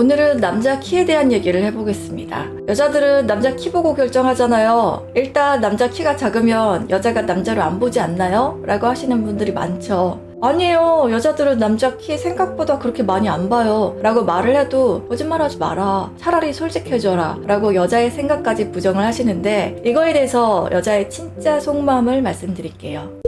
오늘은 남자 키에 대한 얘기를 해보겠습니다. 여자들은 남자 키 보고 결정하잖아요. 일단 남자 키가 작으면 여자가 남자로 안 보지 않나요? 라고 하시는 분들이 많죠. 아니에요. 여자들은 남자 키 생각보다 그렇게 많이 안 봐요. 라고 말을 해도 거짓말 하지 마라. 차라리 솔직해져라. 라고 여자의 생각까지 부정을 하시는데 이거에 대해서 여자의 진짜 속마음을 말씀드릴게요.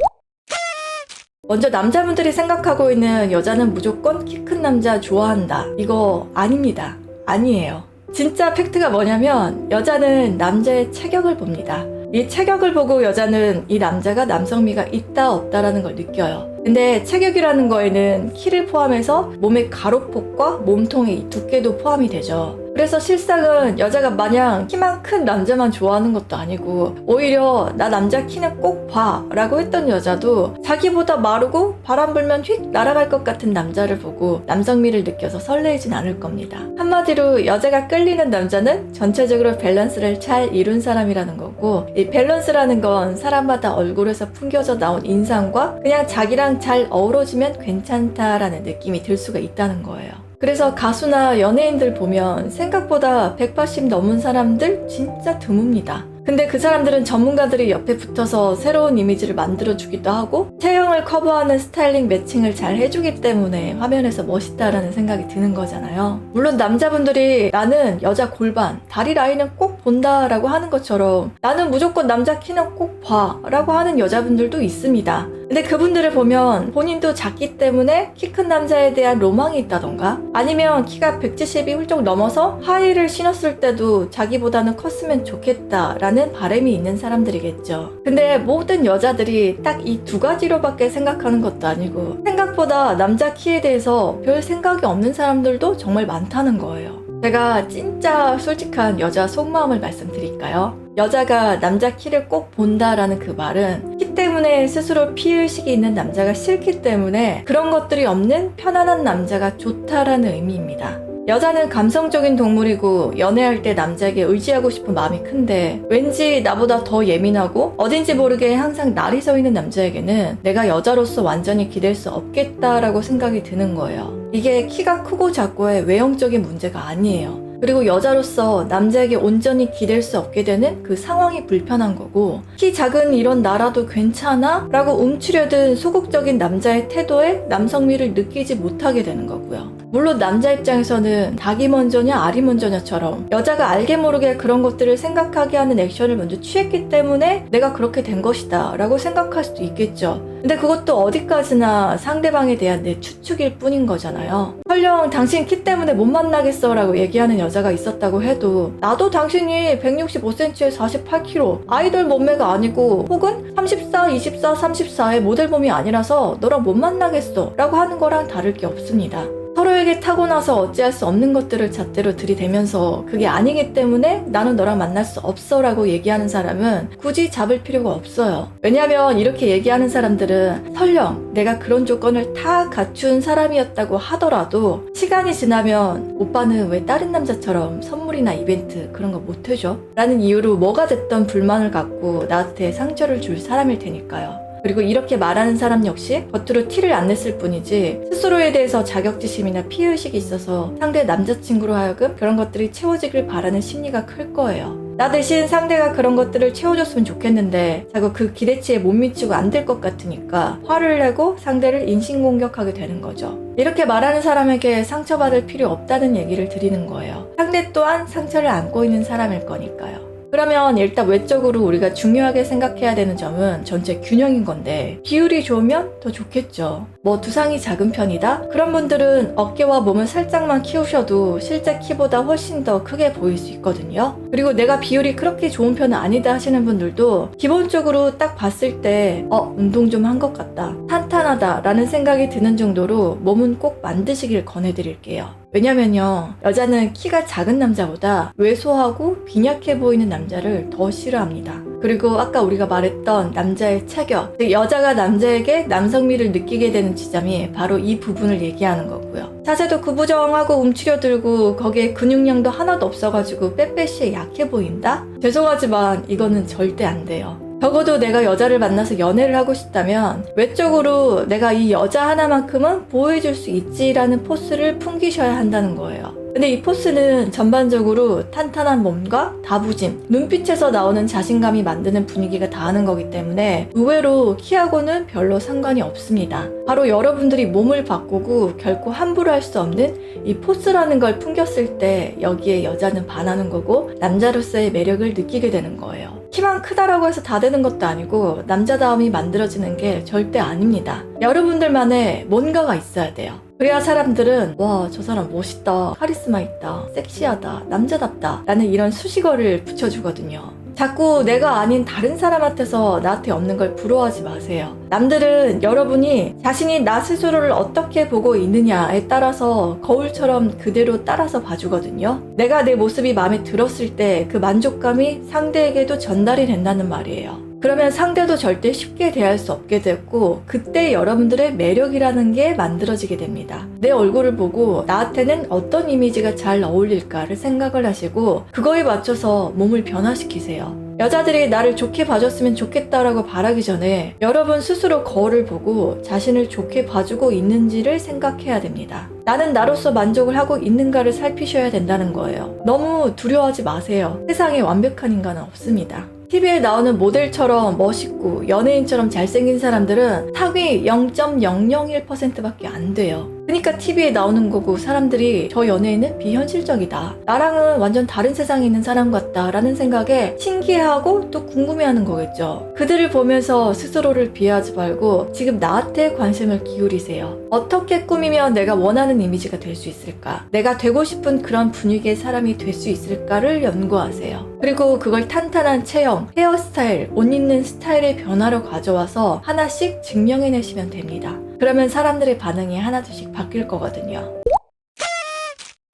먼저 남자분들이 생각하고 있는 여자는 무조건 키 큰 남자 좋아한다. 이거 아닙니다. 아니에요. 진짜 팩트가 뭐냐면 여자는 남자의 체격을 봅니다. 이 체격을 보고 여자는 이 남자가 남성미가 있다 없다라는 걸 느껴요. 근데 체격이라는 거에는 키를 포함해서 몸의 가로폭과 몸통의 이 두께도 포함이 되죠. 그래서 실상은 여자가 마냥 키만 큰 남자만 좋아하는 것도 아니고 오히려 나 남자 키는 꼭 봐 라고 했던 여자도 자기보다 마르고 바람 불면 휙 날아갈 것 같은 남자를 보고 남성미를 느껴서 설레진 않을 겁니다. 한마디로 여자가 끌리는 남자는 전체적으로 밸런스를 잘 이룬 사람이라는 거고 이 밸런스라는 건 사람마다 얼굴에서 풍겨져 나온 인상과 그냥 자기랑 잘 어우러지면 괜찮다라는 느낌이 들 수가 있다는 거예요. 그래서 가수나 연예인들 보면 생각보다 180 넘은 사람들 진짜 드뭅니다. 근데 그 사람들은 전문가들이 옆에 붙어서 새로운 이미지를 만들어주기도 하고 체형을 커버하는 스타일링 매칭을 잘 해주기 때문에 화면에서 멋있다라는 생각이 드는 거잖아요. 물론 남자분들이 나는 여자 골반, 다리 라인은 꼭 본다라고 하는 것처럼 나는 무조건 남자 키는 꼭 봐 라고 하는 여자분들도 있습니다. 근데 그분들을 보면 본인도 작기 때문에 키 큰 남자에 대한 로망이 있다던가 아니면 키가 170이 훌쩍 넘어서 하이를 신었을 때도 자기보다는 컸으면 좋겠다라는 바람이 있는 사람들이겠죠. 근데 모든 여자들이 딱 이 두 가지로밖에 생각하는 것도 아니고 생각보다 남자 키에 대해서 별 생각이 없는 사람들도 정말 많다는 거예요. 제가 진짜 솔직한 여자 속마음을 말씀드릴까요? 여자가 남자 키를 꼭 본다라는 그 말은 키 때문에 스스로 피의식이 있는 남자가 싫기 때문에 그런 것들이 없는 편안한 남자가 좋다라는 의미입니다. 여자는 감성적인 동물이고 연애할 때 남자에게 의지하고 싶은 마음이 큰데 왠지 나보다 더 예민하고 어딘지 모르게 항상 날이 서 있는 남자에게는 내가 여자로서 완전히 기댈 수 없겠다라고 생각이 드는 거예요. 이게 키가 크고 작고의 외형적인 문제가 아니에요. 그리고 여자로서 남자에게 온전히 기댈 수 없게 되는 그 상황이 불편한 거고 키 작은 이런 나라도 괜찮아? 라고 움츠려든 소극적인 남자의 태도에 남성미를 느끼지 못하게 되는 거고요. 물론 남자 입장에서는 닭이 먼저냐 알이 먼저냐처럼 여자가 알게 모르게 그런 것들을 생각하게 하는 액션을 먼저 취했기 때문에 내가 그렇게 된 것이다 라고 생각할 수도 있겠죠. 근데 그것도 어디까지나 상대방에 대한 내 추측일 뿐인 거잖아요. 설령 당신 키 때문에 못 만나겠어 라고 얘기하는 여자가 있었다고 해도 나도 당신이 165cm에 48kg 아이돌 몸매가 아니고 혹은 34, 24, 34의 모델 몸이 아니라서 너랑 못 만나겠어 라고 하는 거랑 다를 게 없습니다. 서로에게 타고나서 어찌할 수 없는 것들을 잣대로 들이대면서 그게 아니기 때문에 나는 너랑 만날 수 없어 라고 얘기하는 사람은 굳이 잡을 필요가 없어요. 왜냐면 이렇게 얘기하는 사람들은 설령 내가 그런 조건을 다 갖춘 사람이었다고 하더라도 시간이 지나면 오빠는 왜 다른 남자처럼 선물이나 이벤트 그런 거 못 해줘? 라는 이유로 뭐가 됐던 불만을 갖고 나한테 상처를 줄 사람일 테니까요. 그리고 이렇게 말하는 사람 역시 겉으로 티를 안 냈을 뿐이지 스스로에 대해서 자격지심이나 피의식이 있어서 상대 남자친구로 하여금 그런 것들이 채워지길 바라는 심리가 클 거예요. 나 대신 상대가 그런 것들을 채워줬으면 좋겠는데 자꾸 그 기대치에 못 미치고 안 될 것 같으니까 화를 내고 상대를 인신공격하게 되는 거죠. 이렇게 말하는 사람에게 상처받을 필요 없다는 얘기를 드리는 거예요. 상대 또한 상처를 안고 있는 사람일 거니까요. 그러면 일단 외적으로 우리가 중요하게 생각해야 되는 점은 전체 균형인 건데 비율이 좋으면 더 좋겠죠. 뭐 두상이 작은 편이다? 그런 분들은 어깨와 몸을 살짝만 키우셔도 실제 키보다 훨씬 더 크게 보일 수 있거든요. 그리고 내가 비율이 그렇게 좋은 편은 아니다 하시는 분들도 기본적으로 딱 봤을 때 어, 운동 좀 한 것 같다. 탄탄하다 라는 생각이 드는 정도로 몸은 꼭 만드시길 권해드릴게요. 왜냐면요, 여자는 키가 작은 남자보다 왜소하고 빈약해 보이는 남자를 더 싫어합니다. 그리고 아까 우리가 말했던 남자의 체격, 즉 여자가 남자에게 남성미를 느끼게 되는 지점이 바로 이 부분을 얘기하는 거고요. 자세도 구부정하고 움츠려들고 거기에 근육량도 하나도 없어가지고 빼빼시에 약해 보인다? 죄송하지만 이거는 절대 안 돼요. 적어도 내가 여자를 만나서 연애를 하고 싶다면 외적으로 내가 이 여자 하나만큼은 보여줄 수 있지라는 포스를 풍기셔야 한다는 거예요. 근데 이 포스는 전반적으로 탄탄한 몸과 다부짐, 눈빛에서 나오는 자신감이 만드는 분위기가 다하는 거기 때문에 의외로 키하고는 별로 상관이 없습니다. 바로 여러분들이 몸을 바꾸고 결코 함부로 할 수 없는 이 포스라는 걸 풍겼을 때 여기에 여자는 반하는 거고 남자로서의 매력을 느끼게 되는 거예요. 키만 크다라고 해서 다 되는 것도 아니고 남자다움이 만들어지는 게 절대 아닙니다. 여러분들만의 뭔가가 있어야 돼요. 그래야 사람들은 와 저 사람 멋있다. 카리스마 있다. 섹시하다. 남자답다. 라는 이런 수식어를 붙여주거든요. 자꾸 내가 아닌 다른 사람한테서 나한테 없는 걸 부러워하지 마세요. 남들은 여러분이 자신이 나 스스로를 어떻게 보고 있느냐에 따라서 거울처럼 그대로 따라서 봐주거든요. 내가 내 모습이 마음에 들었을 때 그 만족감이 상대에게도 전달이 된다는 말이에요 그러면 상대도 절대 쉽게 대할 수 없게 됐고 그때 여러분들의 매력이라는 게 만들어지게 됩니다. 내 얼굴을 보고 나한테는 어떤 이미지가 잘 어울릴까를 생각을 하시고 그거에 맞춰서 몸을 변화시키세요. 여자들이 나를 좋게 봐줬으면 좋겠다라고 바라기 전에 여러분 스스로 거울을 보고 자신을 좋게 봐주고 있는지를 생각해야 됩니다. 나는 나로서 만족을 하고 있는가를 살피셔야 된다는 거예요. 너무 두려워하지 마세요. 세상에 완벽한 인간은 없습니다. TV에 나오는 모델처럼 멋있고 연예인처럼 잘생긴 사람들은 상위 0.001%밖에 안 돼요. 그러니까 TV에 나오는 거고 사람들이 저 연예인은 비현실적이다. 나랑은 완전 다른 세상에 있는 사람 같다라는 생각에 신기해하고 또 궁금해하는 거겠죠. 그들을 보면서 스스로를 비하하지 말고 지금 나한테 관심을 기울이세요. 어떻게 꾸미면 내가 원하는 이미지가 될 수 있을까? 내가 되고 싶은 그런 분위기의 사람이 될 수 있을까를 연구하세요. 그리고 그걸 탄탄한 체형, 헤어스타일, 옷 입는 스타일의 변화로 가져와서 하나씩 증명해내시면 됩니다. 그러면 사람들의 반응이 하나둘씩 바뀔 거거든요.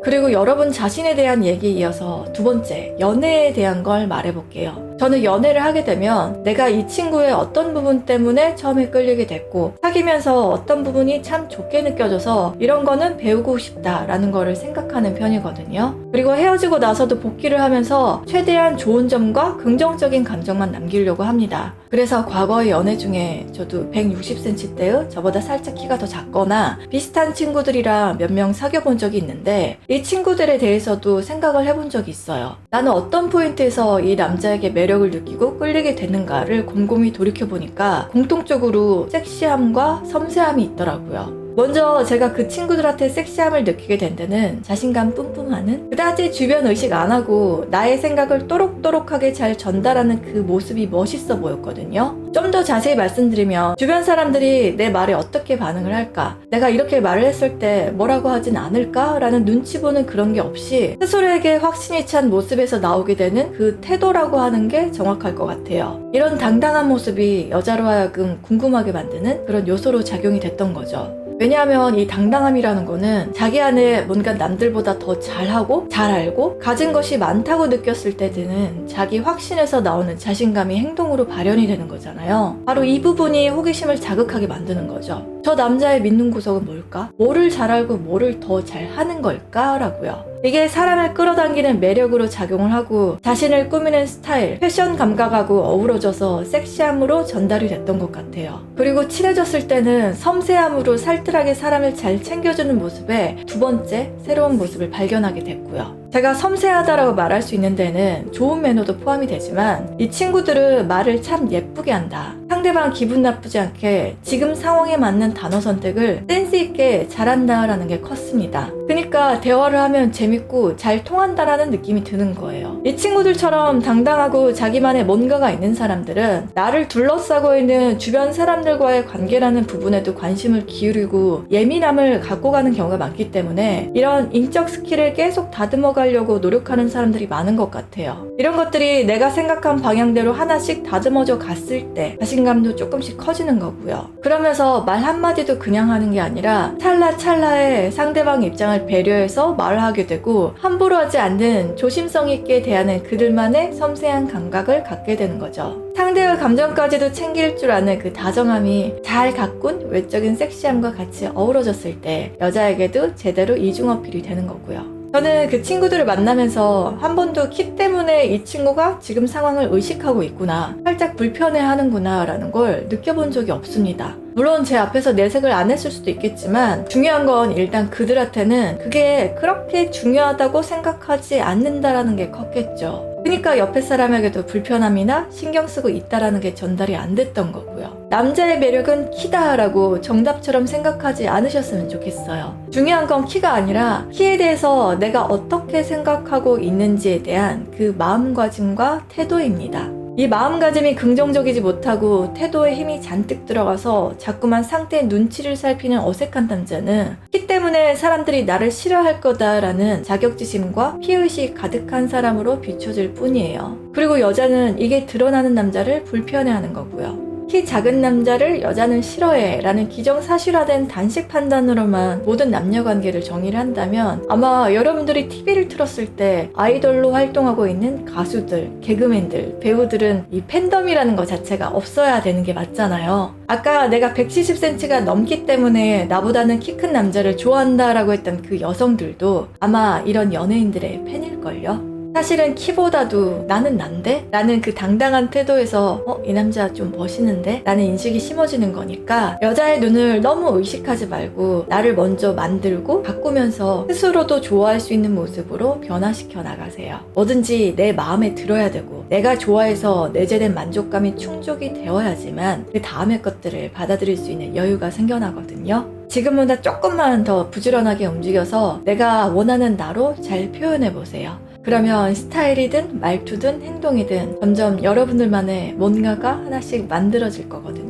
그리고 여러분 자신에 대한 얘기에 이어서 두 번째, 연애에 대한 걸 말해볼게요. 저는 연애를 하게 되면 내가 이 친구의 어떤 부분 때문에 처음에 끌리게 됐고 사귀면서 어떤 부분이 참 좋게 느껴져서 이런 거는 배우고 싶다라는 거를 생각하는 편이거든요. 그리고 헤어지고 나서도 복귀를 하면서 최대한 좋은 점과 긍정적인 감정만 남기려고 합니다. 그래서 과거의 연애 중에 저도 160cm 대의 저보다 살짝 키가 더 작거나 비슷한 친구들이랑 몇 명 사귀어본 적이 있는데 이 친구들에 대해서도 생각을 해본 적이 있어요. 나는 어떤 포인트에서 이 남자에게 매력 을 느끼고 끌리게 되는가를 곰곰이 돌이켜보니까 공통적으로 섹시함과 섬세함이 있더라고요. 먼저 제가 그 친구들한테 섹시함을 느끼게 된 데는 자신감 뿜뿜하는 그다지 주변 의식 안 하고 나의 생각을 또록또록하게 잘 전달하는 그 모습이 멋있어 보였거든요. 좀 더 자세히 말씀드리면 주변 사람들이 내 말에 어떻게 반응을 할까? 내가 이렇게 말을 했을 때 뭐라고 하진 않을까? 라는 눈치 보는 그런 게 없이 스스로에게 확신이 찬 모습에서 나오게 되는 그 태도라고 하는 게 정확할 것 같아요. 이런 당당한 모습이 여자로 하여금 궁금하게 만드는 그런 요소로 작용이 됐던 거죠. 왜냐하면 이 당당함이라는 거는 자기 안에 뭔가 남들보다 더 잘하고 잘 알고 가진 것이 많다고 느꼈을 때 드는 자기 확신에서 나오는 자신감이 행동으로 발현이 되는 거잖아요. 바로 이 부분이 호기심을 자극하게 만드는 거죠. 저 남자의 믿는 구석은 뭘까? 뭐를 잘 알고 뭐를 더 잘 하는 걸까 라고요. 이게 사람을 끌어당기는 매력으로 작용을 하고 자신을 꾸미는 스타일, 패션 감각하고 어우러져서 섹시함으로 전달이 됐던 것 같아요. 그리고 친해졌을 때는 섬세함으로 살 뜰하게 사람을 잘 챙겨주는 모습에 두 번째 새로운 모습을 발견하게 됐고요. 제가 섬세하다라고 말할 수 있는 데는 좋은 매너도 포함이 되지만 이 친구들은 말을 참 예쁘게 한다. 상대방 기분 나쁘지 않게 지금 상황에 맞는 단어 선택을 센스 있게 잘한다라는 게 컸습니다. 그러니까 대화를 하면 재밌고 잘 통한다라는 느낌이 드는 거예요. 이 친구들처럼 당당하고 자기만의 뭔가가 있는 사람들은 나를 둘러싸고 있는 주변 사람들과의 관계라는 부분에도 관심을 기울이고 예민함을 갖고 가는 경우가 많기 때문에 이런 인적 스킬을 계속 다듬어 가려고 노력하는 사람들이 많은 것 같아요. 이런 것들이 내가 생각한 방향대로 하나씩 다듬어져 갔을 때 자신감 도 조금씩 커지는 거고요. 그러면서 말 한마디도 그냥 하는 게 아니라 찰나찰나에 상대방 입장을 배려해서 말을 하게 되고 함부로 하지 않는 조심성 있게 대하는 그들만의 섬세한 감각을 갖게 되는 거죠. 상대의 감정까지도 챙길 줄 아는 그 다정함이 잘 가꾼 외적인 섹시함과 같이 어우러졌을 때 여자에게도 제대로 이중 어필이 되는 거고요. 저는 그 친구들을 만나면서 한 번도 키 때문에 이 친구가 지금 상황을 의식하고 있구나, 살짝 불편해 하는구나 라는 걸 느껴본 적이 없습니다. 물론 제 앞에서 내색을 안 했을 수도 있겠지만 중요한 건 일단 그들한테는 그게 그렇게 중요하다고 생각하지 않는다라는 게 컸겠죠. 그러니까 옆에 사람에게도 불편함이나 신경 쓰고 있다라는 게 전달이 안 됐던 거고요. 남자의 매력은 키다라고 정답처럼 생각하지 않으셨으면 좋겠어요. 중요한 건 키가 아니라 키에 대해서 내가 어떻게 생각하고 있는지에 대한 그 마음가짐과 태도입니다. 이 마음가짐이 긍정적이지 못하고 태도에 힘이 잔뜩 들어가서 자꾸만 상대의 눈치를 살피는 어색한 남자는 키 때문에 사람들이 나를 싫어할 거다라는 자격지심과 피의식 가득한 사람으로 비춰질 뿐이에요. 그리고 여자는 이게 드러나는 남자를 불편해하는 거고요. 키 작은 남자를 여자는 싫어해 라는 기정사실화된 단식 판단으로만 모든 남녀 관계를 정의를 한다면 아마 여러분들이 TV를 틀었을 때 아이돌로 활동하고 있는 가수들, 개그맨들, 배우들은 이 팬덤이라는 것 자체가 없어야 되는 게 맞잖아요. 아까 내가 170cm가 넘기 때문에 나보다는 키 큰 남자를 좋아한다라고 했던 그 여성들도 아마 이런 연예인들의 팬일걸요. 사실은 키보다도 나는 난데? 라는 그 당당한 태도에서 어, 이 남자 좀 멋있는데? 라는 인식이 심어지는 거니까 여자의 눈을 너무 의식하지 말고 나를 먼저 만들고 바꾸면서 스스로도 좋아할 수 있는 모습으로 변화시켜 나가세요. 뭐든지 내 마음에 들어야 되고 내가 좋아해서 내재된 만족감이 충족이 되어야지만 그 다음의 것들을 받아들일 수 있는 여유가 생겨나거든요. 지금보다 조금만 더 부지런하게 움직여서 내가 원하는 나로 잘 표현해 보세요. 그러면 스타일이든 말투든 행동이든 점점 여러분들만의 뭔가가 하나씩 만들어질 거거든요.